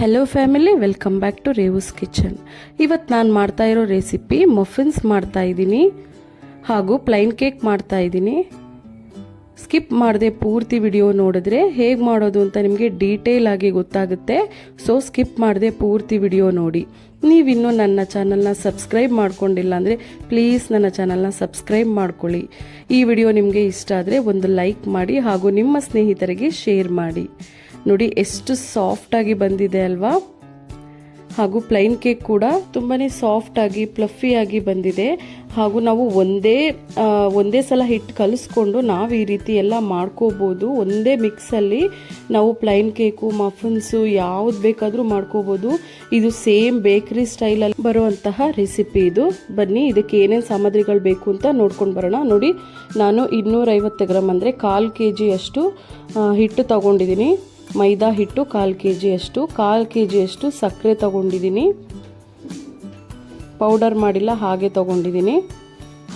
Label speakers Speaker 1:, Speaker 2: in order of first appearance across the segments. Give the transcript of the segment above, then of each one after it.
Speaker 1: Hello family welcome back to Revu's kitchen ಇವತ್ತು ನಾನು ಮಾಡ್ತಾ ಇರೋ ರೆಸಿಪಿ ಮಫಿನ್ಸ್ ಮಾಡ್ತಾ ಇದ್ದೀನಿ. ಹಾಗೂ ಪ್ಲೈನ್ ಕೇಕ್ ಮಾಡ್ತಾ ಇದ್ದೀನಿ. ಸ್ಕಿಪ್ ಮಾಡದೆ ಪೂರ್ತಿ ವಿಡಿಯೋ ನೋಡಿದ್ರೆ ಹೇಗೆ ಮಾಡೋದು ಅಂತ ನಿಮಗೆ ಡೀಟೇಲ್ ಆಗಿ ಗೊತ್ತಾಗುತ್ತೆ. ಸೊ ಸ್ಕಿಪ್ ಮಾಡದೆ ಪೂರ್ತಿ ವಿಡಿಯೋ ನೋಡಿ. ನೀವಿನ್ನೂ ನನ್ನ ಚಾನಲ್ನ ಸಬ್ಸ್ಕ್ರೈಬ್ ಮಾಡ್ಕೊಂಡಿಲ್ಲ ಅಂದರೆ ಪ್ಲೀಸ್ ನನ್ನ ಚಾನಲ್ನ ಸಬ್ಸ್ಕ್ರೈಬ್ ಮಾಡ್ಕೊಳ್ಳಿ. ಈ ವಿಡಿಯೋ ನಿಮಗೆ ಇಷ್ಟ ಆದರೆ ಒಂದು ಲೈಕ್ ಮಾಡಿ ಹಾಗೂ ನಿಮ್ಮ ಸ್ನೇಹಿತರಿಗೆ ಶೇರ್ ಮಾಡಿ. ನೋಡಿ ಎಷ್ಟು ಸಾಫ್ಟಾಗಿ ಬಂದಿದೆ ಅಲ್ವಾ? ಹಾಗೂ ಪ್ಲೈನ್ ಕೇಕ್ ಕೂಡ ತುಂಬಾ ಸಾಫ್ಟಾಗಿ ಪ್ಲಫಿಯಾಗಿ ಬಂದಿದೆ. ಹಾಗೂ ನಾವು ಒಂದೇ ಒಂದೇ ಸಲ ಹಿಟ್ಟು ಕಲಿಸ್ಕೊಂಡು ನಾವು ಈ ರೀತಿ ಎಲ್ಲ ಮಾಡ್ಕೋಬೋದು. ಒಂದೇ ಮಿಕ್ಸಲ್ಲಿ ನಾವು ಪ್ಲೈನ್ ಕೇಕು ಮಫನ್ಸು ಯಾವ್ದು ಬೇಕಾದರೂ ಮಾಡ್ಕೋಬೋದು. ಇದು ಸೇಮ್ ಬೇಕ್ರಿ ಸ್ಟೈಲಲ್ಲಿ ಬರುವಂತಹ ರೆಸಿಪಿ ಇದು. ಬನ್ನಿ, ಇದಕ್ಕೆ ಏನೇನು ಸಾಮಗ್ರಿಗಳು ಬೇಕು ಅಂತ ನೋಡ್ಕೊಂಡು ಬರೋಣ. ನೋಡಿ, ನಾನು ಇನ್ನೂರೈವತ್ತು ಗ್ರಾಮ್ ಅಂದರೆ ಕಾಲು ಕೆ ಜಿಯಷ್ಟು ಹಿಟ್ಟು ತಗೊಂಡಿದ್ದೀನಿ. ಮೈದಾ ಹಿಟ್ಟು ಕಾಲು ಕೆ ಜಿಯಷ್ಟು ಕಾಲು ಕೆ ಜಿಯಷ್ಟು ಸಕ್ಕರೆ ತಗೊಂಡಿದ್ದೀನಿ. ಪೌಡರ್ ಮಾಡಿಲ್ಲ, ಹಾಗೆ ತಗೊಂಡಿದ್ದೀನಿ.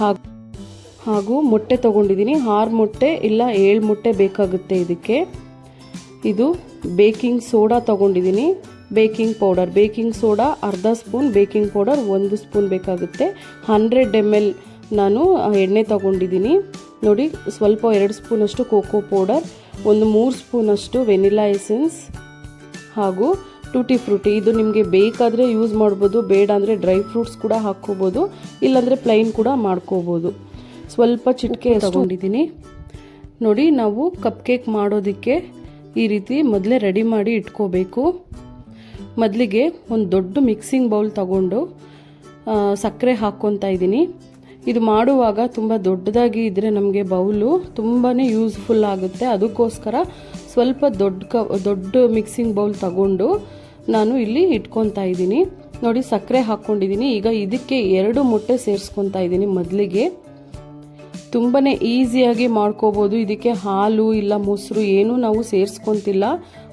Speaker 1: ಹಾಗೂ ಹಾಗೂ ಮೊಟ್ಟೆ ತಗೊಂಡಿದ್ದೀನಿ. ಆರು ಮೊಟ್ಟೆ ಇಲ್ಲ, ಏಳು ಮೊಟ್ಟೆ ಬೇಕಾಗುತ್ತೆ ಇದಕ್ಕೆ. ಇದು ಬೇಕಿಂಗ್ ಸೋಡಾ ತಗೊಂಡಿದ್ದೀನಿ. Baking powder. ಬೇಕಿಂಗ್ ಸೋಡಾ, ಅರ್ಧ ಸ್ಪೂನ್ ಬೇಕಿಂಗ್ ಪೌಡರ್, ಒಂದು ಸ್ಪೂನ್ ಬೇಕಾಗುತ್ತೆ. ಹಂಡ್ರೆಡ್ ಎಂ ಎಲ್ ನಾನು ಎಣ್ಣೆ ತಗೊಂಡಿದ್ದೀನಿ. ನೋಡಿ, ಸ್ವಲ್ಪ ಎರಡು ಸ್ಪೂನಷ್ಟು ಕೋಕೋ ಪೌಡರ್. ಒಂದು ಮೂರು ಸ್ಪೂನಷ್ಟು ವೆನಿಲಾ ಎಸೆನ್ಸ್ ಹಾಗೂ ಟೂಟಿ ಫ್ರೂಟಿ. ಇದು ನಿಮಗೆ ಬೇಕಾದರೆ ಯೂಸ್ ಮಾಡ್ಬೋದು ಬೇಡ ಅಂದರೆ ಡ್ರೈ ಫ್ರೂಟ್ಸ್ ಕೂಡ ಹಾಕ್ಕೋಬೋದು ಇಲ್ಲಾಂದರೆ ಪ್ಲೈನ್ ಕೂಡ ಮಾಡ್ಕೋಬೋದು. ಸ್ವಲ್ಪ ಚಿಟಿಕೆ ತಗೊಂಡಿದ್ದೀನಿ. ನೋಡಿ ನಾವು ಕಪ್ ಕೇಕ್ ಮಾಡೋದಕ್ಕೆ ಈ ರೀತಿ ಮೊದಲೇ ರೆಡಿ ಮಾಡಿ ಇಟ್ಕೋಬೇಕು. ಮೊದಲಿಗೆ ಒಂದು ದೊಡ್ಡ ಮಿಕ್ಸಿಂಗ್ ಬೌಲ್ ತಗೊಂಡು ಸಕ್ಕರೆ ಹಾಕ್ಕೊತಾ ಇದ್ದೀನಿ. ಇದು ಮಾಡುವಾಗ ತುಂಬ ದೊಡ್ಡದಾಗಿ ಇದ್ದರೆ ನಮಗೆ ಬೌಲು ತುಂಬಾ ಯೂಸ್ಫುಲ್ ಆಗುತ್ತೆ. ಅದಕ್ಕೋಸ್ಕರ ಸ್ವಲ್ಪ ದೊಡ್ಡ ಕ, ದೊಡ್ಡ ಮಿಕ್ಸಿಂಗ್ ಬೌಲ್ ತಗೊಂಡು ನಾನು ಇಲ್ಲಿ ಇಟ್ಕೊತಾ ಇದ್ದೀನಿ. ನೋಡಿ ಸಕ್ಕರೆ ಹಾಕ್ಕೊಂಡಿದ್ದೀನಿ. ಈಗ ಇದಕ್ಕೆ ಎರಡು ಮೊಟ್ಟೆ ಸೇರಿಸ್ಕೊತಾ ಇದ್ದೀನಿ ಮೊದಲಿಗೆ. ತುಂಬಾ ಈಸಿಯಾಗಿ ಮಾಡ್ಕೋಬೋದು. ಇದಕ್ಕೆ ಹಾಲು ಇಲ್ಲ ಮೊಸರು ಏನೂ ನಾವು ಸೇರಿಸ್ಕೊತಿಲ್ಲ.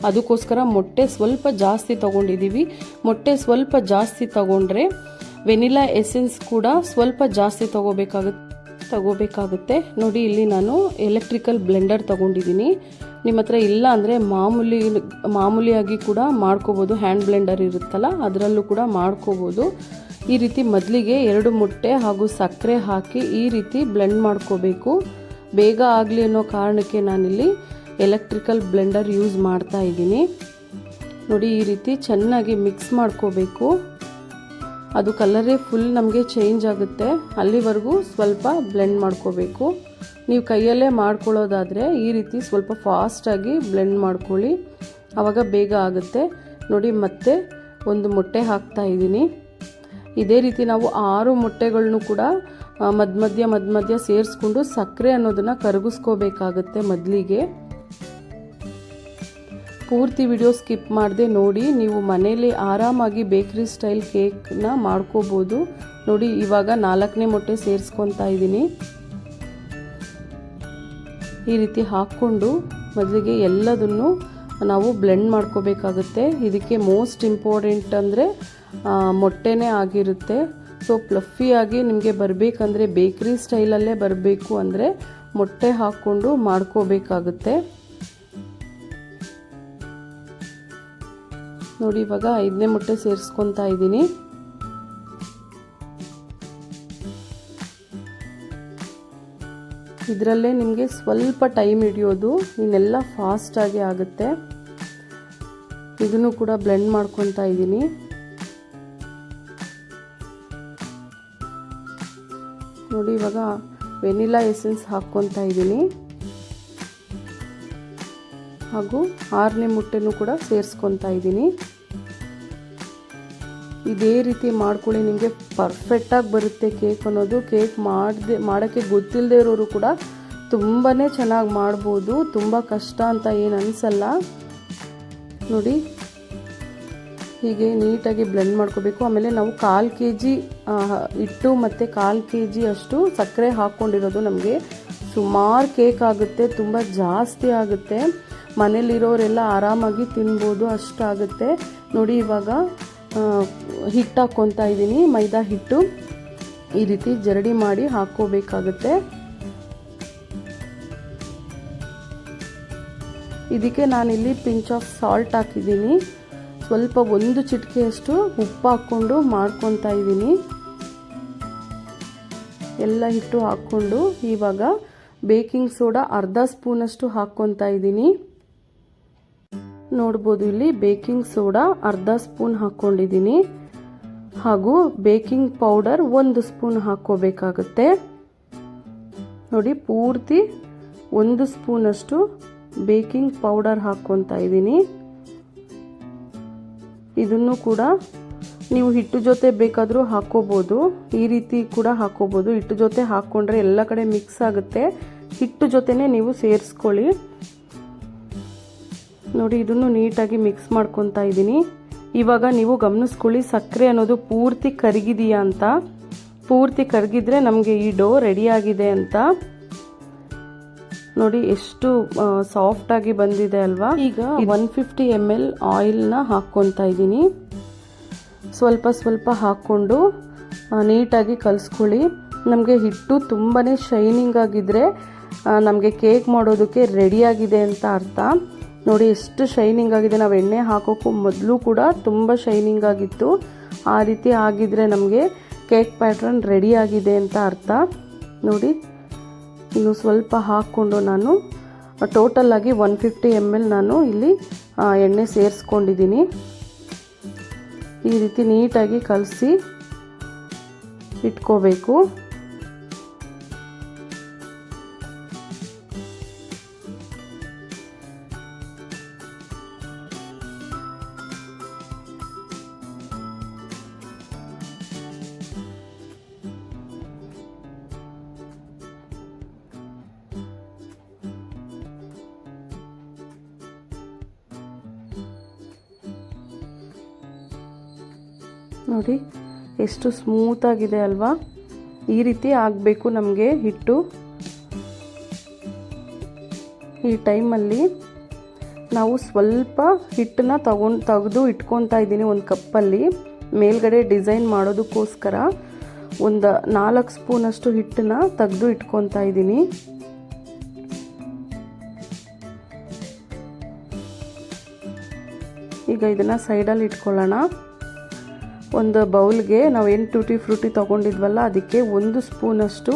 Speaker 1: ಅದಕ್ಕೋಸ್ಕರ ಮೊಟ್ಟೆ ಸ್ವಲ್ಪ ಜಾಸ್ತಿ ತಗೊಂಡಿದ್ದೀವಿ. ಮೊಟ್ಟೆ ಸ್ವಲ್ಪ ಜಾಸ್ತಿ ತಗೊಂಡ್ರೆ ವೆನಿಲಾ ಎಸೆನ್ಸ್ ಕೂಡ ಸ್ವಲ್ಪ ಜಾಸ್ತಿ ತಗೋಬೇಕಾಗುತ್ತೆ ತಗೋಬೇಕಾಗುತ್ತೆ. ನೋಡಿ, ಇಲ್ಲಿ ನಾನು ಎಲೆಕ್ಟ್ರಿಕಲ್ ಬ್ಲೆಂಡರ್ ತಗೊಂಡಿದ್ದೀನಿ. ನಿಮ್ಮ ಹತ್ರ ಇಲ್ಲ ಅಂದರೆ ಮಾಮೂಲಿ, ಮಾಮೂಲಿಯಾಗಿ ಕೂಡ ಮಾಡ್ಕೋಬೋದು. ಹ್ಯಾಂಡ್ ಬ್ಲೆಂಡರ್ ಇರುತ್ತಲ್ಲ, ಅದರಲ್ಲೂ ಕೂಡ ಮಾಡ್ಕೋಬೋದು. ಈ ರೀತಿ ಮೊದಲಿಗೆ ಎರಡು ಮೊಟ್ಟೆ ಹಾಗೂ ಸಕ್ಕರೆ ಹಾಕಿ ಈ ರೀತಿ ಬ್ಲೆಂಡ್ ಮಾಡ್ಕೋಬೇಕು. ಬೇಗ ಆಗಲಿ ಅನ್ನೋ ಕಾರಣಕ್ಕೆ ನಾನಿಲ್ಲಿ ಎಲೆಕ್ಟ್ರಿಕಲ್ ಬ್ಲೆಂಡರ್ ಯೂಸ್ ಮಾಡ್ತಾ ಇದ್ದೀನಿ. ನೋಡಿ, ಈ ರೀತಿ ಚೆನ್ನಾಗಿ ಮಿಕ್ಸ್ ಮಾಡ್ಕೋಬೇಕು. ಅದು ಕಲರೇ ಫುಲ್ ನಮಗೆ ಚೇಂಜ್ ಆಗುತ್ತೆ. ಅಲ್ಲಿವರೆಗೂ ಸ್ವಲ್ಪ ಬ್ಲೆಂಡ್ ಮಾಡ್ಕೋಬೇಕು. ನೀವು ಕೈಯಲ್ಲೇ ಮಾಡ್ಕೊಳ್ಳೋದಾದರೆ ಈ ರೀತಿ ಸ್ವಲ್ಪ ಫಾಸ್ಟಾಗಿ ಬ್ಲೆಂಡ್ ಮಾಡ್ಕೊಳ್ಳಿ. ಆವಾಗ ಬೇಗ ಆಗುತ್ತೆ. ನೋಡಿ, ಮತ್ತೆ ಒಂದು ಮೊಟ್ಟೆ ಹಾಕ್ತಾ ಇದ್ದೀನಿ. ಇದೇ ರೀತಿ ನಾವು ಆರು ಮೊಟ್ಟೆಗಳನ್ನು ಕೂಡ ಮಧ್ಯ ಮಧ್ಯ ಮಧ್ಯ ಸೇರಿಸ್ಕೊಂಡು ಸಕ್ಕರೆ ಅನ್ನೋದನ್ನು ಕರಗಿಸ್ಕೋಬೇಕಾಗತ್ತೆ ಮೊದಲಿಗೆ. ಪೂರ್ತಿ ವಿಡಿಯೋ ಸ್ಕಿಪ್ ಮಾಡದೆ ನೋಡಿ, ನೀವು ಮನೇಲಿ ಆರಾಮಾಗಿ ಬೇಕ್ರಿ ಸ್ಟೈಲ್ ಕೇಕ್ನ ಮಾಡ್ಕೋಬೋದು. ನೋಡಿ, ಇವಾಗ ನಾಲ್ಕನೇ ಮೊಟ್ಟೆ ಸೇರಿಸ್ಕೊತಾ ಇದ್ದೀನಿ. ಈ ರೀತಿ ಹಾಕ್ಕೊಂಡು ಮೊದಲಿಗೆ ಎಲ್ಲದನ್ನು ನಾವು ಬ್ಲೆಂಡ್ ಮಾಡ್ಕೋಬೇಕಾಗುತ್ತೆ. ಇದಕ್ಕೆ ಮೋಸ್ಟ್ ಇಂಪಾರ್ಟೆಂಟ್ ಅಂದರೆ ಮೊಟ್ಟೆನೇ ಆಗಿರುತ್ತೆ. ಸೊ ಪ್ಲಫಿಯಾಗಿ ನಿಮಗೆ ಬರಬೇಕಂದ್ರೆ ಬೇಕ್ರಿ ಸ್ಟೈಲಲ್ಲೇ ಬರಬೇಕು ಅಂದರೆ ಮೊಟ್ಟೆ ಹಾಕ್ಕೊಂಡು ಮಾಡ್ಕೋಬೇಕಾಗುತ್ತೆ. ನೋಡಿ, ಇವಾಗ ಐದನೇ ಮೊಟ್ಟೆ ಸೇರಿಸ್ಕೊತಾ ಇದ್ದೀನಿ. ಇದರಲ್ಲೇ ನಿಮಗೆ ಸ್ವಲ್ಪ ಟೈಮ್ ಹಿಡಿಯೋದು, ಇನ್ನೆಲ್ಲ ಫಾಸ್ಟಾಗಿ ಆಗುತ್ತೆ. ಇದನ್ನು ಕೂಡ ಬ್ಲೆಂಡ್ ಮಾಡ್ಕೊತಾ ಇದ್ದೀನಿ. ನೋಡಿ, ಇವಾಗ ವೆನಿಲಾ ಎಸೆನ್ಸ್ ಹಾಕ್ಕೊತಾ ಇದ್ದೀನಿ. ಹಾಗೂ ಆರನೇ ಮುಟ್ಟೆನೂ ಕೂಡ ಸೇರಿಸ್ಕೊತಾ ಇದ್ದೀನಿ. ಇದೇ ರೀತಿ ಮಾಡ್ಕೊಳ್ಳಿ, ನಿಮಗೆ ಪರ್ಫೆಕ್ಟಾಗಿ ಬರುತ್ತೆ ಕೇಕ್ ಅನ್ನೋದು. ಕೇಕ್ ಮಾಡದೆ, ಮಾಡೋಕ್ಕೆ ಗೊತ್ತಿಲ್ಲದೆ ಇರೋರು ಕೂಡ ತುಂಬಾ ಚೆನ್ನಾಗಿ ಮಾಡ್ಬೋದು. ತುಂಬ ಕಷ್ಟ ಅಂತ ಏನು ಅನಿಸಲ್ಲ. ನೋಡಿ, ಹೀಗೆ ನೀಟಾಗಿ ಬ್ಲೆಂಡ್ ಮಾಡ್ಕೋಬೇಕು. ಆಮೇಲೆ ನಾವು ಕಾಲು ಕೆ ಜಿ ಹಿಟ್ಟು ಮತ್ತು ಕಾಲು ಕೆ ಜಿ ಅಷ್ಟು ಸಕ್ಕರೆ ಹಾಕ್ಕೊಂಡಿರೋದು ನಮಗೆ. ಸುಮಾರು ಕೇಕ್ ಆಗುತ್ತೆ, ತುಂಬ ಜಾಸ್ತಿ ಆಗುತ್ತೆ. ಮನೇಲಿರೋರೆಲ್ಲ ಆರಾಮಾಗಿ ತಿನ್ಬೋದು, ಅಷ್ಟಾಗುತ್ತೆ. ನೋಡಿ ಇವಾಗ ಹಿಟ್ಟು ಹಾಕ್ಕೊತಾ ಇದ್ದೀನಿ, ಮೈದಾ ಹಿಟ್ಟು. ಈ ರೀತಿ ಜರಡಿ ಮಾಡಿ ಹಾಕ್ಕೋಬೇಕಾಗುತ್ತೆ. ಇದಕ್ಕೆ ನಾನಿಲ್ಲಿ ಪಿಂಚ್ ಆಫ್ ಸಾಲ್ಟ್ ಹಾಕಿದ್ದೀನಿ. ಸ್ವಲ್ಪ ಒಂದು ಚಿಟಿಕೆಯಷ್ಟು ಉಪ್ಪು ಹಾಕ್ಕೊಂಡು ಮಾಡ್ಕೊತಾ ಇದ್ದೀನಿ. ಎಲ್ಲ ಹಿಟ್ಟು ಹಾಕ್ಕೊಂಡು ಇವಾಗ ಬೇಕಿಂಗ್ ಸೋಡಾ ಅರ್ಧ ಸ್ಪೂನಷ್ಟು ಹಾಕ್ಕೊತಾ ಇದ್ದೀನಿ. ನೋಡ್ಬೋದು ಇಲ್ಲಿ. ಬೇಕಿಂಗ್ ಸೋಡಾ ಅರ್ಧ ಸ್ಪೂನ್ ಹಾಕ್ಕೊಂಡಿದ್ದೀನಿ ಹಾಗೂ ಬೇಕಿಂಗ್ ಪೌಡರ್ ಒಂದು ಸ್ಪೂನ್ ಹಾಕ್ಕೋಬೇಕಾಗುತ್ತೆ. ನೋಡಿ, ಪೂರ್ತಿ ಒಂದು ಸ್ಪೂನಷ್ಟು ಬೇಕಿಂಗ್ ಪೌಡರ್ ಹಾಕ್ಕೊತಾ ಇದ್ದೀನಿ. ಇದನ್ನು ಕೂಡ ನೀವು ಹಿಟ್ಟು ಜೊತೆ ಬೇಕಾದರೂ ಹಾಕ್ಕೋಬೋದು. ಈ ರೀತಿ ಕೂಡ ಹಾಕ್ಕೋಬೋದು. ಹಿಟ್ಟು ಜೊತೆ ಹಾಕ್ಕೊಂಡ್ರೆ ಎಲ್ಲ ಕಡೆ ಮಿಕ್ಸ್ ಆಗುತ್ತೆ. ಹಿಟ್ಟು ಜೊತೆನೇ ನೀವು ಸೇರಿಸ್ಕೊಳ್ಳಿ. ನೋಡಿ ಇದನ್ನು ನೀಟಾಗಿ ಮಿಕ್ಸ್ ಮಾಡ್ಕೊತಾ ಇದ್ದೀನಿ. ಇವಾಗ ನೀವು ಗಮನಿಸ್ಕೊಳ್ಳಿ ಸಕ್ಕರೆ ಅನ್ನೋದು ಪೂರ್ತಿ ಕರಗಿದೆಯಾ ಅಂತ. ಪೂರ್ತಿ ಕರಗಿದ್ರೆ ನಮಗೆ ಈ ಡೋ ರೆಡಿಯಾಗಿದೆ ಅಂತ. ನೋಡಿ ಎಷ್ಟು ಸಾಫ್ಟ್ ಆಗಿ ಬಂದಿದೆ ಅಲ್ವಾ. ಈಗ ಒನ್ ಫಿಫ್ಟಿ ಎಂ ಎಲ್ ಆಯಿಲ್ನ ಹಾಕ್ಕೊತಾ ಇದ್ದೀನಿ. ಸ್ವಲ್ಪ ಸ್ವಲ್ಪ ಹಾಕ್ಕೊಂಡು ನೀಟಾಗಿ ಕಲಿಸ್ಕೊಳ್ಳಿ. ನಮಗೆ ಹಿಟ್ಟು ತುಂಬಾ ಶೈನಿಂಗ್ ಆಗಿದ್ರೆ ನಮಗೆ ಕೇಕ್ ಮಾಡೋದಕ್ಕೆ ರೆಡಿಯಾಗಿದೆ ಅಂತ ಅರ್ಥ. ನೋಡಿ, ಎಷ್ಟು ಶೈನಿಂಗ್ ಆಗಿದೆ. ನಾವು ಎಣ್ಣೆ ಹಾಕೋಕ್ಕೂ ಮೊದಲು ಕೂಡ ತುಂಬ ಶೈನಿಂಗ್ ಆಗಿತ್ತು. ಆ ರೀತಿ ಆಗಿದ್ರೆ ನಮಗೆ ಕೇಕ್ ಪ್ಯಾಟ್ರನ್ ರೆಡಿ ಆಗಿದೆ ಅಂತ ಅರ್ಥ. ನೋಡಿ, ಇನ್ನು ಸ್ವಲ್ಪ ಹಾಕ್ಕೊಂಡು ನಾನು ಟೋಟಲ್ ಆಗಿ ಒನ್ ಫಿಫ್ಟಿ ಎಂ ಎಲ್ ನಾನು ಇಲ್ಲಿ ಎಣ್ಣೆ ಸೇರಿಸ್ಕೊಂಡಿದ್ದೀನಿ. ಈ ರೀತಿ ನೀಟಾಗಿ ಕಲಸಿ ಇಟ್ಕೋಬೇಕು. ನೋಡಿ, ಎಷ್ಟು ಸ್ಮೂತಾಗಿದೆ ಅಲ್ವಾ? ಈ ರೀತಿ ಆಗಬೇಕು ನಮಗೆ ಹಿಟ್ಟು. ಈ ಟೈಮಲ್ಲಿ ನಾವು ಸ್ವಲ್ಪ ಹಿಟ್ಟನ್ನ ತಗೊಂಡು, ತೆಗೆದು ಇಟ್ಕೊತಾ ಇದ್ದೀನಿ ಒಂದು ಕಪ್ಪಲ್ಲಿ. ಮೇಲ್ಗಡೆ ಡಿಸೈನ್ ಮಾಡೋದಕ್ಕೋಸ್ಕರ ಒಂದು ನಾಲ್ಕು ಸ್ಪೂನಷ್ಟು ಹಿಟ್ಟನ್ನ ತೆಗೆದು ಇಟ್ಕೊತಾ ಇದ್ದೀನಿ. ಈಗ ಇದನ್ನು ಸೈಡಲ್ಲಿ ಇಟ್ಕೊಳ್ಳೋಣ. ಒಂದು ಬೌಲ್ಗೆ ನಾವು ಏನು ಟೂಟಿ ಫ್ರೂಟಿ ತೊಗೊಂಡಿದ್ವಲ್ಲ, ಅದಕ್ಕೆ ಒಂದು ಸ್ಪೂನಷ್ಟು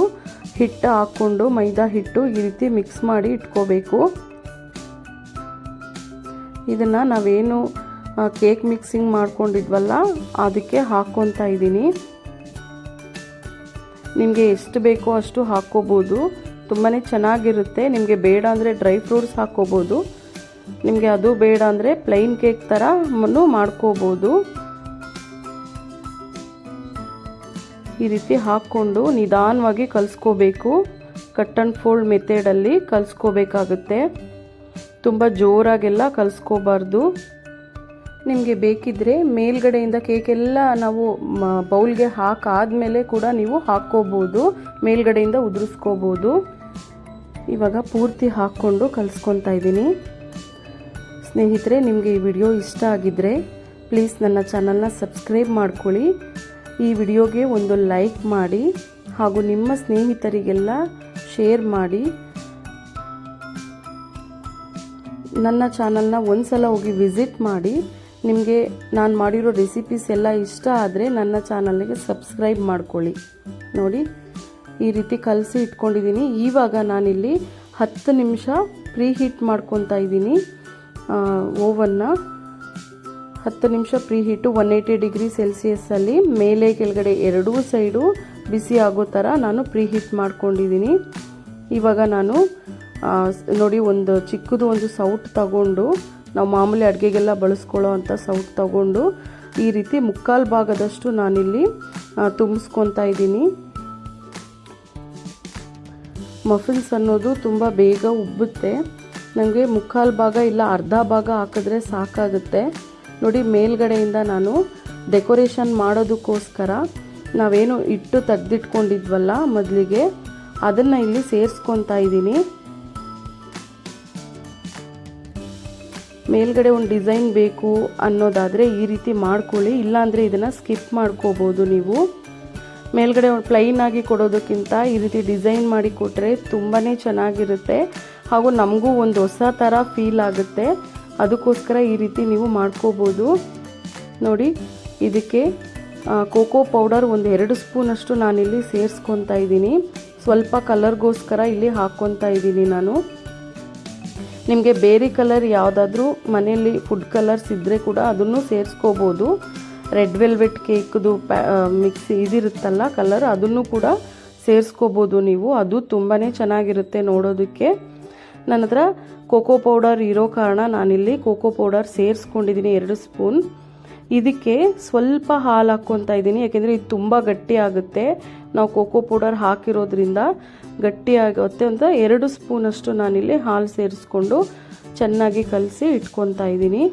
Speaker 1: ಹಿಟ್ಟು ಹಾಕ್ಕೊಂಡು ಮೈದಾ ಹಿಟ್ಟು ಈ ರೀತಿ ಮಿಕ್ಸ್ ಮಾಡಿ ಇಟ್ಕೋಬೇಕು. ಇದನ್ನು ನಾವೇನು ಕೇಕ್ ಮಿಕ್ಸಿಂಗ್ ಮಾಡ್ಕೊಂಡಿದ್ವಲ್ಲ, ಅದಕ್ಕೆ ಹಾಕ್ಕೊತಾ ಇದ್ದೀನಿ. ನಿಮಗೆ ಎಷ್ಟು ಬೇಕೋ ಅಷ್ಟು ಹಾಕ್ಕೋಬೋದು. ತುಂಬಾ ಚೆನ್ನಾಗಿರುತ್ತೆ. ನಿಮಗೆ ಬೇಡ ಅಂದರೆ ಡ್ರೈ ಫ್ರೂಟ್ಸ್ ಹಾಕ್ಕೋಬೋದು. ನಿಮಗೆ ಅದು ಬೇಡ ಅಂದರೆ ಪ್ಲೈನ್ ಕೇಕ್ ಥರ ಮಾಡ್ಕೋಬೋದು. ಈ ರೀತಿ ಹಾಕ್ಕೊಂಡು ನಿಧಾನವಾಗಿ ಕಲಿಸ್ಕೋಬೇಕು. ಕಟ್ ಆ್ಯಂಡ್ ಫೋಲ್ಡ್ ಮೆಥಡಲ್ಲಿ ಕಲಿಸ್ಕೋಬೇಕಾಗುತ್ತೆ. ತುಂಬ ಜೋರಾಗೆಲ್ಲ ಕಲಿಸ್ಕೋಬಾರ್ದು. ನಿಮಗೆ ಬೇಕಿದ್ದರೆ ಮೇಲ್ಗಡೆಯಿಂದ ಕೇಕೆಲ್ಲ ನಾವು ಬೌಲ್ಗೆ ಹಾಕಾದಮೇಲೆ ಕೂಡ ನೀವು ಹಾಕ್ಕೋಬೋದು. ಮೇಲ್ಗಡೆಯಿಂದ ಉದುರಿಸ್ಕೋಬೋದು. ಇವಾಗ ಪೂರ್ತಿ ಹಾಕ್ಕೊಂಡು ಕಲಿಸ್ಕೊತಾ ಇದ್ದೀನಿ. ಸ್ನೇಹಿತರೆ, ನಿಮಗೆ ಈ ವಿಡಿಯೋ ಇಷ್ಟ ಆಗಿದ್ದರೆ ಪ್ಲೀಸ್ ನನ್ನ ಚಾನಲ್ನ ಸಬ್ಸ್ಕ್ರೈಬ್ ಮಾಡ್ಕೊಳ್ಳಿ. ಈ ವಿಡಿಯೋಗೆ ಒಂದು ಲೈಕ್ ಮಾಡಿ ಹಾಗೂ ನಿಮ್ಮ ಸ್ನೇಹಿತರಿಗೆಲ್ಲ ಶೇರ್ ಮಾಡಿ. ನನ್ನ ಚಾನಲ್ನ ಒಂದ್ಸಲ ಹೋಗಿ ವಿಸಿಟ್ ಮಾಡಿ. ನಿಮಗೆ ನಾನು ಮಾಡಿರೋ ರೆಸಿಪೀಸ್ ಎಲ್ಲ ಇಷ್ಟ ಆದರೆ ನನ್ನ ಚಾನಲ್ಗೆ ಸಬ್ಸ್ಕ್ರೈಬ್ ಮಾಡ್ಕೊಳ್ಳಿ. ನೋಡಿ, ಈ ರೀತಿ ಕಲಸಿ ಇಟ್ಕೊಂಡಿದ್ದೀನಿ. ಇವಾಗ ನಾನಿಲ್ಲಿ ಹತ್ತು ನಿಮಿಷ ಪ್ರೀ ಹೀಟ್ ಮಾಡ್ಕೊತಾ ಇದ್ದೀನಿ. ಓವನ್ನ. ಹತ್ತು ನಿಮಿಷ preheat one eighty degree ಸೆಲ್ಸಿಯಸ್ಸಲ್ಲಿ ಮೇಲೆ ಕೆಳಗಡೆ ಎರಡೂ ಸೈಡು ಬಿಸಿ ಆಗೋ ಥರ ನಾನು ಪ್ರೀ ಹೀಟ್ ಮಾಡ್ಕೊಂಡಿದ್ದೀನಿ. ಇವಾಗ ನಾನು ನೋಡಿ ಒಂದು ಚಿಕ್ಕದು ಒಂದು ಸೌಟ್ ತಗೊಂಡು, ನಾವು ಮಾಮೂಲಿ ಅಡುಗೆಗೆಲ್ಲ ಬಳಸ್ಕೊಳ್ಳೋ ಅಂಥ ಸೌಟ್ ತಗೊಂಡು, ಈ ರೀತಿ ಮುಕ್ಕಾಲು ಭಾಗದಷ್ಟು ನಾನಿಲ್ಲಿ ತುಂಬಿಸ್ಕೊತಾ ಇದ್ದೀನಿ. ಮಫಿನ್ಸ್ ಅನ್ನೋದು ತುಂಬ ಬೇಗ ಉಬ್ಬುತ್ತೆ. ನನಗೆ ಮುಕ್ಕಾಲು ಭಾಗ ಇಲ್ಲ, ಅರ್ಧ ಭಾಗ ಹಾಕಿದ್ರೆ ಸಾಕಾಗುತ್ತೆ. ನೋಡಿ, ಮೇಲ್ಗಡೆಯಿಂದ ನಾನು ಡೆಕೋರೇಷನ್ ಮಾಡೋದಕ್ಕೋಸ್ಕರ ನಾವೇನು ಇಟ್ಟು ತೆಗ್ದಿಟ್ಕೊಂಡಿದ್ವಲ್ಲ ಮೊದಲಿಗೆ, ಅದನ್ನು ಇಲ್ಲಿ ಸೇರಿಸ್ಕೊತಾ ಇದ್ದೀನಿ. ಮೇಲ್ಗಡೆ ಒಂದು ಡಿಸೈನ್ ಬೇಕು ಅನ್ನೋದಾದರೆ ಈ ರೀತಿ ಮಾಡ್ಕೊಳ್ಳಿ, ಇಲ್ಲಾಂದರೆ ಇದನ್ನು ಸ್ಕಿಪ್ ಮಾಡ್ಕೋಬೋದು ನೀವು. ಮೇಲ್ಗಡೆ ಒಂದು ಪ್ಲೈನ್ ಆಗಿ ಕೊಡೋದಕ್ಕಿಂತ ಈ ರೀತಿ ಡಿಸೈನ್ ಮಾಡಿ ಕೊಟ್ಟರೆ ತುಂಬಾ ಚೆನ್ನಾಗಿರುತ್ತೆ. ಹಾಗೂ ನಮಗೂ ಒಂದು ಹೊಸ ಥರ ಫೀಲ್ ಆಗುತ್ತೆ. ಅದಕ್ಕೋಸ್ಕರ ಈ ರೀತಿ ನೀವು ಮಾಡ್ಕೋಬೋದು. ನೋಡಿ, ಇದಕ್ಕೆ ಕೋಕೋ ಪೌಡರ್ ಒಂದು ಎರಡು ಸ್ಪೂನಷ್ಟು ನಾನಿಲ್ಲಿ ಸೇರಿಸ್ಕೊತಾ ಇದ್ದೀನಿ. ಸ್ವಲ್ಪ ಕಲರ್ಗೋಸ್ಕರ ಇಲ್ಲಿ ಹಾಕ್ಕೊತಾ ಇದ್ದೀನಿ ನಾನು. ನಿಮಗೆ ಬೇರೆ ಕಲರ್ ಯಾವುದಾದ್ರೂ ಮನೆಯಲ್ಲಿ ಫುಡ್ ಕಲರ್ಸ್ ಇದ್ದರೆ ಕೂಡ ಅದನ್ನು ಸೇರಿಸ್ಕೋಬೋದು. ರೆಡ್ ವೆಲ್ವೆಟ್ ಕೇಕ್ದು ಪ್ಯಾ ಮಿಕ್ಸಿ ಇದಿರುತ್ತಲ್ಲ ಕಲರ್, ಅದನ್ನು ಕೂಡ ಸೇರಿಸ್ಕೋಬೋದು ನೀವು. ಅದು ತುಂಬಾ ಚೆನ್ನಾಗಿರುತ್ತೆ ನೋಡೋದಕ್ಕೆ. ನನ್ನ ಹತ್ರ ಕೋಕೋ ಪೌಡರ್ ಇರೋ ಕಾರಣ ನಾನಿಲ್ಲಿ ಕೋಕೋ ಪೌಡರ್ ಸೇರಿಸ್ಕೊಂಡಿದ್ದೀನಿ ಎರಡು ಸ್ಪೂನ್. ಇದಕ್ಕೆ ಸ್ವಲ್ಪ ಹಾಲು ಹಾಕ್ಕೊತಾ ಇದ್ದೀನಿ, ಯಾಕೆಂದರೆ ಇದು ತುಂಬ ಗಟ್ಟಿ ಆಗುತ್ತೆ. ನಾವು ಕೋಕೋ ಪೌಡರ್ ಹಾಕಿರೋದ್ರಿಂದ ಗಟ್ಟಿ ಆಗುತ್ತೆ ಅಂತ ಎರಡು ಸ್ಪೂನಷ್ಟು ನಾನಿಲ್ಲಿ ಹಾಲು ಸೇರಿಸ್ಕೊಂಡು ಚೆನ್ನಾಗಿ ಕಲಸಿ ಇಟ್ಕೊತಾ ಇದ್ದೀನಿ.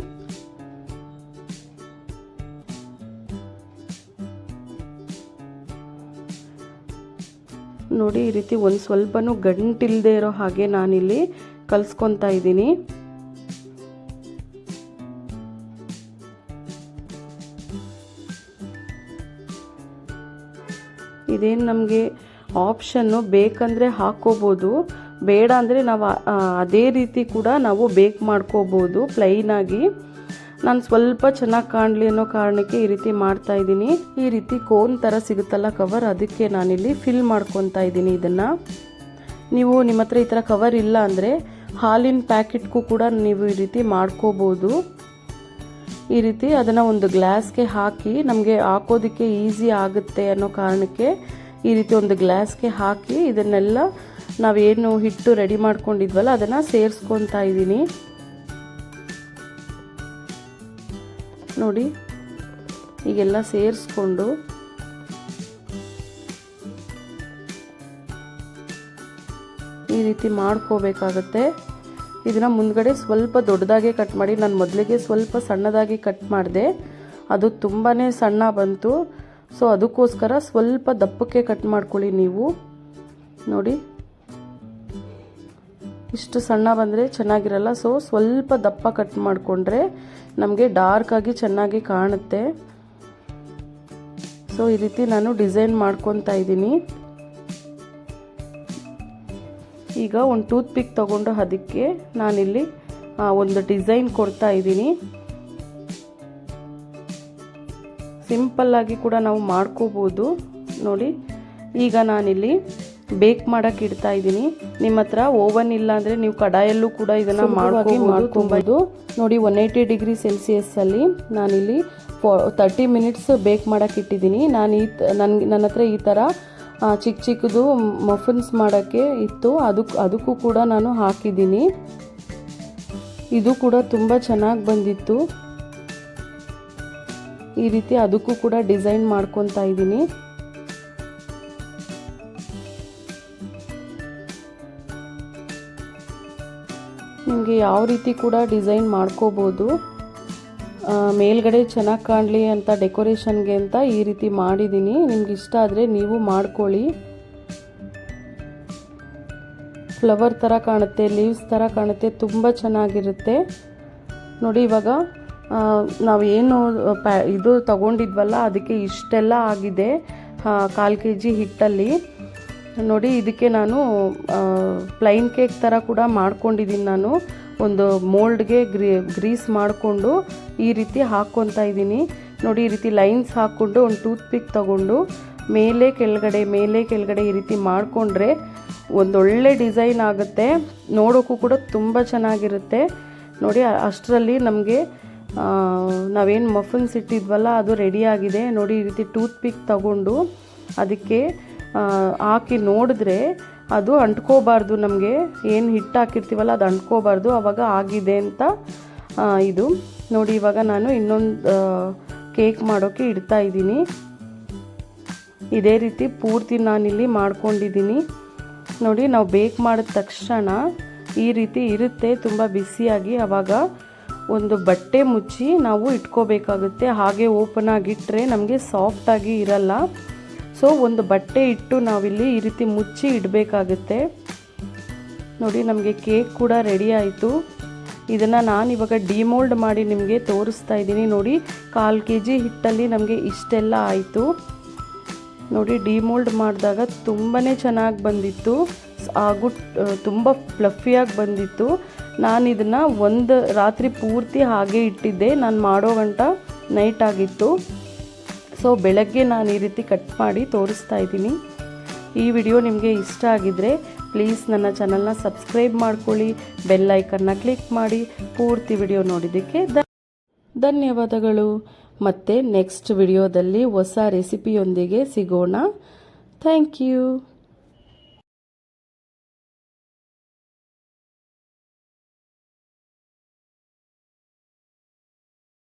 Speaker 1: ನೋಡಿ ಈ ರೀತಿ ಒಂದು ಸ್ವಲ್ಪನೂ ಗಂಟಿಲ್ಲದೆ ಇರೋ ಹಾಗೆ ನಾನಿಲ್ಲಿ ಕಲಿಸ್ಕೊತಾ ಇದ್ದೀನಿ. ಇದೇನು ನಮಗೆ ಆಪ್ಷನ್ನು ಬೇಕಂದರೆ ಹಾಕ್ಕೋಬೋದು ಬೇಡ ಅಂದರೆ ನಾವು ಅದೇ ರೀತಿ ಕೂಡ ನಾವು ಬೇಕ್ ಮಾಡ್ಕೋಬೋದು ಪ್ಲೈನಾಗಿ ನಾನು ಸ್ವಲ್ಪ ಚೆನ್ನಾಗಿ ಕಾಣಲಿ ಅನ್ನೋ ಕಾರಣಕ್ಕೆ ಈ ರೀತಿ ಮಾಡ್ತಾ ಇದ್ದೀನಿ. ಈ ರೀತಿ ಕೋನ್ ಥರ ಸಿಗುತ್ತಲ್ಲ ಕವರ್ ಅದಕ್ಕೆ ನಾನಿಲ್ಲಿ ಫಿಲ್ ಮಾಡ್ಕೊತಾ ಇದ್ದೀನಿ ಇದನ್ನು. ನೀವು ನಿಮ್ಮ ಹತ್ರ ಈ ಥರ ಕವರ್ ಇಲ್ಲ ಅಂದರೆ ಹಾಲಿನ ಪ್ಯಾಕೆಟ್ಗೂ ಕೂಡ ನೀವು ಈ ರೀತಿ ಮಾಡ್ಕೋಬೋದು. ಈ ರೀತಿ ಅದನ್ನು ಒಂದು ಗ್ಲಾಸ್ಗೆ ಹಾಕಿ ನಮಗೆ ಹಾಕೋದಕ್ಕೆ ಈಸಿ ಆಗುತ್ತೆ ಅನ್ನೋ ಕಾರಣಕ್ಕೆ ಈ ರೀತಿ ಒಂದು ಗ್ಲಾಸ್ಗೆ ಹಾಕಿ ಇದನ್ನೆಲ್ಲ ನಾವೇನು ಹಿಟ್ಟು ರೆಡಿ ಮಾಡ್ಕೊಂಡಿದ್ವಲ್ಲ ಅದನ್ನು ಸೇರಿಸ್ಕೊತಾ ಇದ್ದೀನಿ. ನೋಡಿ ಈಗೆಲ್ಲ ಸೇರಿಸ್ಕೊಂಡು ಈ ರೀತಿ ಮಾಡ್ಕೋಬೇಕಾಗತ್ತೆ. ಇದನ್ನು ಮುಂದ್ಗಡೆ ಸ್ವಲ್ಪ ದೊಡ್ಡದಾಗೆ ಕಟ್ ಮಾಡಿ, ನಾನು ಮೊದಲಿಗೆ ಸ್ವಲ್ಪ ಸಣ್ಣದಾಗಿ ಕಟ್ ಮಾಡಿದೆ. ಅದು ತುಂಬಾ ಸಣ್ಣ ಬಂತು. ಸೊ ಅದಕ್ಕೋಸ್ಕರ ಸ್ವಲ್ಪ ದಪ್ಪಕ್ಕೆ ಕಟ್ ಮಾಡ್ಕೊಳ್ಳಿ ನೀವು. ನೋಡಿ. ಇಷ್ಟು ಸಣ್ಣ ಬಂದರೆ ಚೆನ್ನಾಗಿರಲ್ಲ. ಸೊ ಸ್ವಲ್ಪ ದಪ್ಪ ಕಟ್ ಮಾಡಿಕೊಂಡ್ರೆ ನಮಗೆ ಡಾರ್ಕಾಗಿ ಚೆನ್ನಾಗಿ ಕಾಣುತ್ತೆ. ಸೊ ಈ ರೀತಿ ನಾನು ಡಿಸೈನ್ ಮಾಡ್ಕೊತಾ ಇದ್ದೀನಿ. ಈಗ ಒಂದು ಟೂತ್ ಪಿಕ್ ತಗೊಂಡು ಅದಕ್ಕೆ ನಾನಿಲ್ಲಿ ಒಂದು ಡಿಸೈನ್ ಕೊಡ್ತಾ ಇದ್ದೀನಿ. ಸಿಂಪಲ್ಲಾಗಿ ಕೂಡ ನಾವು ಮಾಡ್ಕೋಬೋದು. ನೋಡಿ ಈಗ ನಾನಿಲ್ಲಿ ಬೇಕ್ ಮಾಡಕ್ಕೆ ಇಡ್ತಾ ಇದ್ದೀನಿ. ನಿಮ್ಮ ಹತ್ರ ಓವನ್ ಇಲ್ಲ ಅಂದರೆ ನೀವು ಕಡಾಯಲ್ಲೂ ಕೂಡ ಇದನ್ನು ಮಾಡ್ಕೊ ಮಾಡ್ಕೊಬೋದು. ನೋಡಿ ಒನ್ ಏಯ್ಟಿ ಡಿಗ್ರಿ ಸೆಲ್ಸಿಯಸ್ಸಲ್ಲಿ ನಾನಿಲ್ಲಿ ಫೋ ತರ್ಟಿ ಮಿನಿಟ್ಸ್ ಬೇಕ್ ಮಾಡಕ್ಕೆ ಇಟ್ಟಿದ್ದೀನಿ. ನಾನು ಈ ನನಗೆ ನನ್ನ ಹತ್ರ ಈ ಥರ ಚಿಕ್ಕ ಚಿಕ್ಕದು ಮಫನ್ಸ್ ಮಾಡೋಕ್ಕೆ ಇತ್ತು. ಅದಕ್ಕೆ ಅದಕ್ಕೂ ಕೂಡ ನಾನು ಹಾಕಿದ್ದೀನಿ. ಇದು ಕೂಡ ತುಂಬ ಚೆನ್ನಾಗಿ ಬಂದಿತ್ತು. ಈ ರೀತಿ ಅದಕ್ಕೂ ಕೂಡ ಡಿಸೈನ್ ಮಾಡ್ಕೊತಾ ಇದ್ದೀನಿ. ನಿಮಗೆ ಯಾವ ರೀತಿ ಕೂಡ ಡಿಸೈನ್ ಮಾಡ್ಕೋಬೋದು. ಮೇಲ್ಗಡೆ ಚೆನ್ನಾಗಿ ಕಾಣಲಿ ಅಂತ ಡೆಕೋರೇಷನ್ಗೆ ಅಂತ ಈ ರೀತಿ ಮಾಡಿದ್ದೀನಿ ನಿಮ್ಗೆ ಇಷ್ಟ ಆದರೆ ನೀವು ಮಾಡ್ಕೊಳ್ಳಿ. ಫ್ಲವರ್ ಥರ ಕಾಣುತ್ತೆ, ಲೀವ್ಸ್ ಥರ ಕಾಣುತ್ತೆ, ತುಂಬ ಚೆನ್ನಾಗಿರುತ್ತೆ. ನೋಡಿ ಇವಾಗ ನಾವು ಏನು, ಪ್ಯಾ, ಇದು ತಗೊಂಡಿದ್ವಲ್ಲ, ಅದಕ್ಕೆ ಇಷ್ಟೆಲ್ಲ ಆಗಿದೆ. ಕಾಲು ಕೆ ಜಿ ಹಿಟ್ಟಲ್ಲಿ. ನೋಡಿ, ಇದಕ್ಕೆ ನಾನು ಪ್ಲೈನ್ ಕೇಕ್ ಥರ ಕೂಡ ಮಾಡ್ಕೊಂಡಿದ್ದೀನಿ ನಾನು. ಒಂದು ಮೋಲ್ಡ್ಗೆ ಗ್ರೀ ಗ್ರೀಸ್ ಮಾಡಿಕೊಂಡು ಈ ರೀತಿ ಹಾಕ್ಕೊತಾ ಇದ್ದೀನಿ ನೋಡಿ, ಈ ರೀತಿ ಲೈನ್ಸ್ ಹಾಕ್ಕೊಂಡು ಒಂದು ಟೂತ್ ಪಿಕ್ ತಗೊಂಡು ಮೇಲೆ ಕೆಳಗಡೆ ಮೇಲೆ ಕೆಳಗಡೆ ಈ ರೀತಿ ಮಾಡಿಕೊಂಡ್ರೆ ಒಂದೊಳ್ಳೆ ಡಿಸೈನ್ ಆಗುತ್ತೆ. ನೋಡೋಕ್ಕೂ ಕೂಡ ತುಂಬ ಚೆನ್ನಾಗಿರುತ್ತೆ. ನೋಡಿ ಅಷ್ಟರಲ್ಲಿ ನಮಗೆ ನಾವೇನು ಮಫನ್ಸ್ ಇಟ್ಟಿದ್ವಲ್ಲ, ಅದು ರೆಡಿಯಾಗಿದೆ ನೋಡಿ, ಈ ರೀತಿ ಟೂತ್ ಪಿಕ್ ತಗೊಂಡು ಅದಕ್ಕೆ ಹಾಕಿ ನೋಡಿದ್ರೆ ಅದು ಅಂಟ್ಕೋಬಾರ್ದು ನಮಗೆ. ಏನು ಹಿಟ್ಟು ಹಾಕಿರ್ತೀವಲ್ಲ ಅದು ಅಂಟ್ಕೋಬಾರ್ದು. ಆವಾಗ ಆಗಿದೆ ಅಂತ ಇದು. ನೋಡಿ, ಇವಾಗ ನಾನು ಇನ್ನೊಂದು ಕೇಕ್ ಮಾಡೋಕ್ಕೆ ಇಡ್ತಾ ಇದ್ದೀನಿ. ಇದೇ ರೀತಿ ಪೂರ್ತಿ ನಾನಿಲ್ಲಿ ಮಾಡ್ಕೊಂಡಿದ್ದೀನಿ. ನೋಡಿ, ನಾವು ಬೇಕ್ ಮಾಡಿದ ತಕ್ಷಣ ಈ ರೀತಿ ಇರುತ್ತೆ. ತುಂಬ ಬಿಸಿಯಾಗಿ ಆವಾಗ ಒಂದು ಬಟ್ಟೆ ಮುಚ್ಚಿ ನಾವು ಇಟ್ಕೋಬೇಕಾಗುತ್ತೆ. ಹಾಗೆ ಓಪನ್ ಆಗಿಟ್ಟರೆ ನಮಗೆ ಸಾಫ್ಟಾಗಿ ಇರಲ್ಲ. ಸೊ ಒಂದು ಬಟ್ಟೆ ಇಟ್ಟು ನಾವಿಲ್ಲಿ ಈ ರೀತಿ ಮುಚ್ಚಿ ಇಡಬೇಕಾಗುತ್ತೆ. ನೋಡಿ, ನಮಗೆ ಕೇಕ್ ಕೂಡ ರೆಡಿ ಆಯಿತು. ಇದನ್ನು ನಾನು ಇವಾಗ ಡಿಮೋಲ್ಡ್ ಮಾಡಿ ನಿಮಗೆ ತೋರಿಸ್ತಾ ಇದ್ದೀನಿ. ನೋಡಿ, ಕಾಲು ಕೆ ಜಿ ಹಿಟ್ಟಲ್ಲಿ ನಮಗೆ ಇಷ್ಟೆಲ್ಲ ಆಯಿತು. ನೋಡಿ, ಡಿಮೋಲ್ಡ್ ಮಾಡಿದಾಗ ತುಂಬಾ ಚೆನ್ನಾಗಿ ಬಂದಿತ್ತು. ಆಗು ತುಂಬ ಫ್ಲಫಿಯಾಗಿ ಬಂದಿತ್ತು. ನಾನು ಇದನ್ನು ಒಂದು ರಾತ್ರಿ ಪೂರ್ತಿ ಹಾಗೆ ಇಟ್ಟಿದ್ದೆ. ನಾನು ಮಾಡೋ ಗಂಟ ನೈಟ್ ಆಗಿತ್ತು. ಸೊ ಬೆಳಗ್ಗೆ ನಾನು ಈ ರೀತಿ ಕಟ್ ಮಾಡಿ ತೋರಿಸ್ತಾ ಇದ್ದೀನಿ. ಈ ವಿಡಿಯೋ ನಿಮಗೆ ಇಷ್ಟ ಆಗಿದ್ದರೆ ಪ್ಲೀಸ್ ನನ್ನ ಚಾನಲ್ನ ಸಬ್ಸ್ಕ್ರೈಬ್ ಮಾಡ್ಕೊಳ್ಳಿ ಬೆಲ್ ಐಕನ್ನ ಕ್ಲಿಕ್ ಮಾಡಿ, ಪೂರ್ತಿ ವಿಡಿಯೋ ನೋಡಿದ್ದಕ್ಕೆ ಧನ್ಯವಾದಗಳು. ಮತ್ತೆ ನೆಕ್ಸ್ಟ್ ವಿಡಿಯೋದಲ್ಲಿ ಹೊಸ ರೆಸಿಪಿಯೊಂದಿಗೆ ಸಿಗೋಣ. Thank you